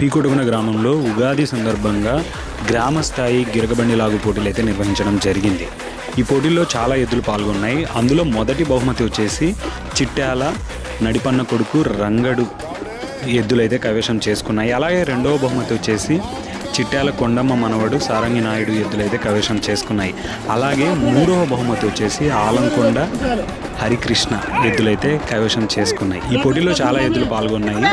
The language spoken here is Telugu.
పీకొడుగున గ్రామంలో ఉగాది సందర్భంగా గ్రామ స్థాయి గిరగబండి లాగు పోటీలు అయితే నిర్వహించడం జరిగింది. ఈ పోటీల్లో చాలా ఎద్దులు పాల్గొన్నాయి. అందులో మొదటి బహుమతి వచ్చేసి చిట్టాల నడిపన్న కొడుకు రంగడు ఎద్దులైతే కైవశం చేసుకున్నాయి. అలాగే రెండవ బహుమతి వచ్చేసి చిట్యాల కొండమ్మ మనవడు సారంగి నాయుడు ఎద్దులైతే కవేశం చేసుకున్నాయి. అలాగే మూడవ బహుమతి వచ్చేసి ఆలంకొండ హరికృష్ణ ఎద్దులైతే కవేశం చేసుకున్నాయి. ఈ పోటీలో చాలా ఎద్దులు పాల్గొన్నాయి.